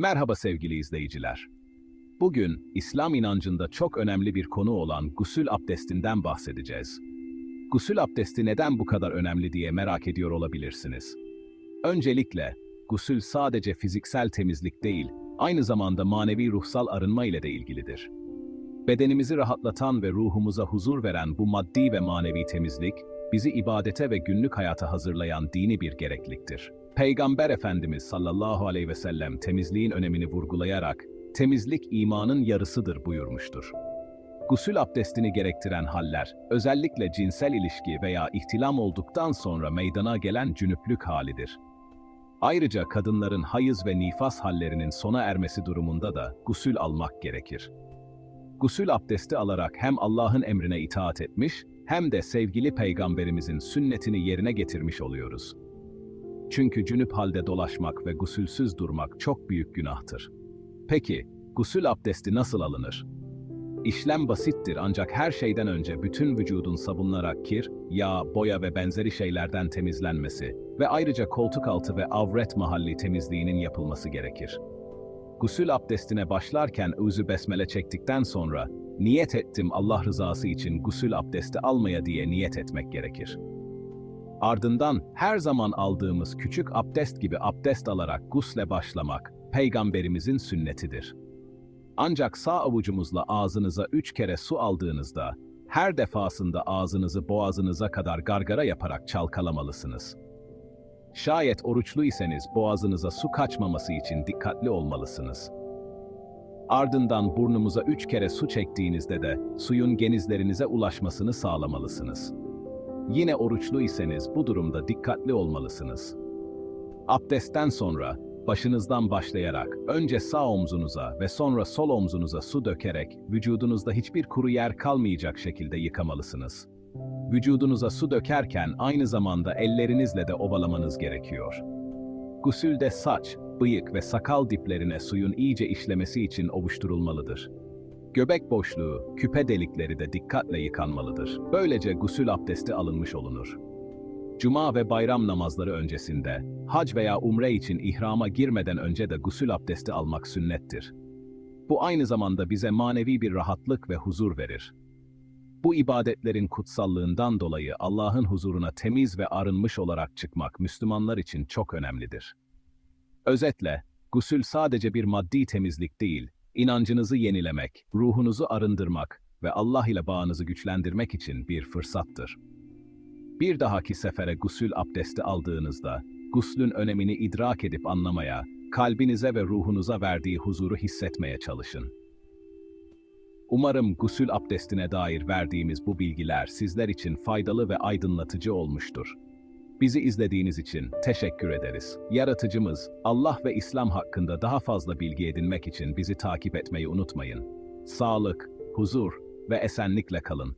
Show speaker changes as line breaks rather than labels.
Merhaba sevgili izleyiciler. Bugün İslam inancında çok önemli bir konu olan gusül abdestinden bahsedeceğiz. Gusül abdesti neden bu kadar önemli diye merak ediyor olabilirsiniz. Öncelikle, gusül sadece fiziksel temizlik değil, aynı zamanda manevi ruhsal arınma ile de ilgilidir. Bedenimizi rahatlatan ve ruhumuza huzur veren bu maddi ve manevi temizlik, bizi ibadete ve günlük hayata hazırlayan dini bir gerekliktir. Peygamber Efendimiz sallallahu aleyhi ve sellem temizliğin önemini vurgulayarak, temizlik imanın yarısıdır buyurmuştur. Gusül abdestini gerektiren haller, özellikle cinsel ilişki veya ihtilam olduktan sonra meydana gelen cünüplük halidir. Ayrıca kadınların hayız ve nifas hallerinin sona ermesi durumunda da gusül almak gerekir. Gusül abdesti alarak hem Allah'ın emrine itaat etmiş, hem de sevgili peygamberimizin sünnetini yerine getirmiş oluyoruz. Çünkü cünüp halde dolaşmak ve gusülsüz durmak çok büyük günahtır. Peki, gusül abdesti nasıl alınır? İşlem basittir ancak her şeyden önce bütün vücudun sabunlanarak kir, yağ, boya ve benzeri şeylerden temizlenmesi ve ayrıca koltuk altı ve avret mahalli temizliğinin yapılması gerekir. Gusül abdestine başlarken özü besmele çektikten sonra niyet ettim Allah rızası için gusül abdesti almaya diye niyet etmek gerekir. Ardından her zaman aldığımız küçük abdest gibi abdest alarak gusle başlamak peygamberimizin sünnetidir. Ancak sağ avucumuzla ağzınıza üç kere su aldığınızda her defasında ağzınızı boğazınıza kadar gargara yaparak çalkalamalısınız. Şayet oruçlu iseniz boğazınıza su kaçmaması için dikkatli olmalısınız. Ardından burnumuza üç kere su çektiğinizde de suyun genizlerinize ulaşmasını sağlamalısınız. Yine oruçlu iseniz bu durumda dikkatli olmalısınız. Abdestten sonra başınızdan başlayarak önce sağ omzunuza ve sonra sol omzunuza su dökerek vücudunuzda hiçbir kuru yer kalmayacak şekilde yıkamalısınız. Vücudunuza su dökerken aynı zamanda ellerinizle de ovalamanız gerekiyor. Gusülde saç, bıyık ve sakal diplerine suyun iyice işlemesi için ovuşturulmalıdır. Göbek boşluğu, küpe delikleri de dikkatle yıkanmalıdır. Böylece gusül abdesti alınmış olunur. Cuma ve bayram namazları öncesinde, hac veya umre için ihrama girmeden önce de gusül abdesti almak sünnettir. Bu aynı zamanda bize manevi bir rahatlık ve huzur verir. Bu ibadetlerin kutsallığından dolayı Allah'ın huzuruna temiz ve arınmış olarak çıkmak Müslümanlar için çok önemlidir. Özetle, gusül sadece bir maddi temizlik değil, inancınızı yenilemek, ruhunuzu arındırmak ve Allah ile bağınızı güçlendirmek için bir fırsattır. Bir dahaki sefere gusül abdesti aldığınızda, guslün önemini idrak edip anlamaya, kalbinize ve ruhunuza verdiği huzuru hissetmeye çalışın. Umarım gusül abdestine dair verdiğimiz bu bilgiler sizler için faydalı ve aydınlatıcı olmuştur. Bizi izlediğiniz için teşekkür ederiz. Yaratıcımız, Allah ve İslam hakkında daha fazla bilgi edinmek için bizi takip etmeyi unutmayın. Sağlık, huzur ve esenlikle kalın.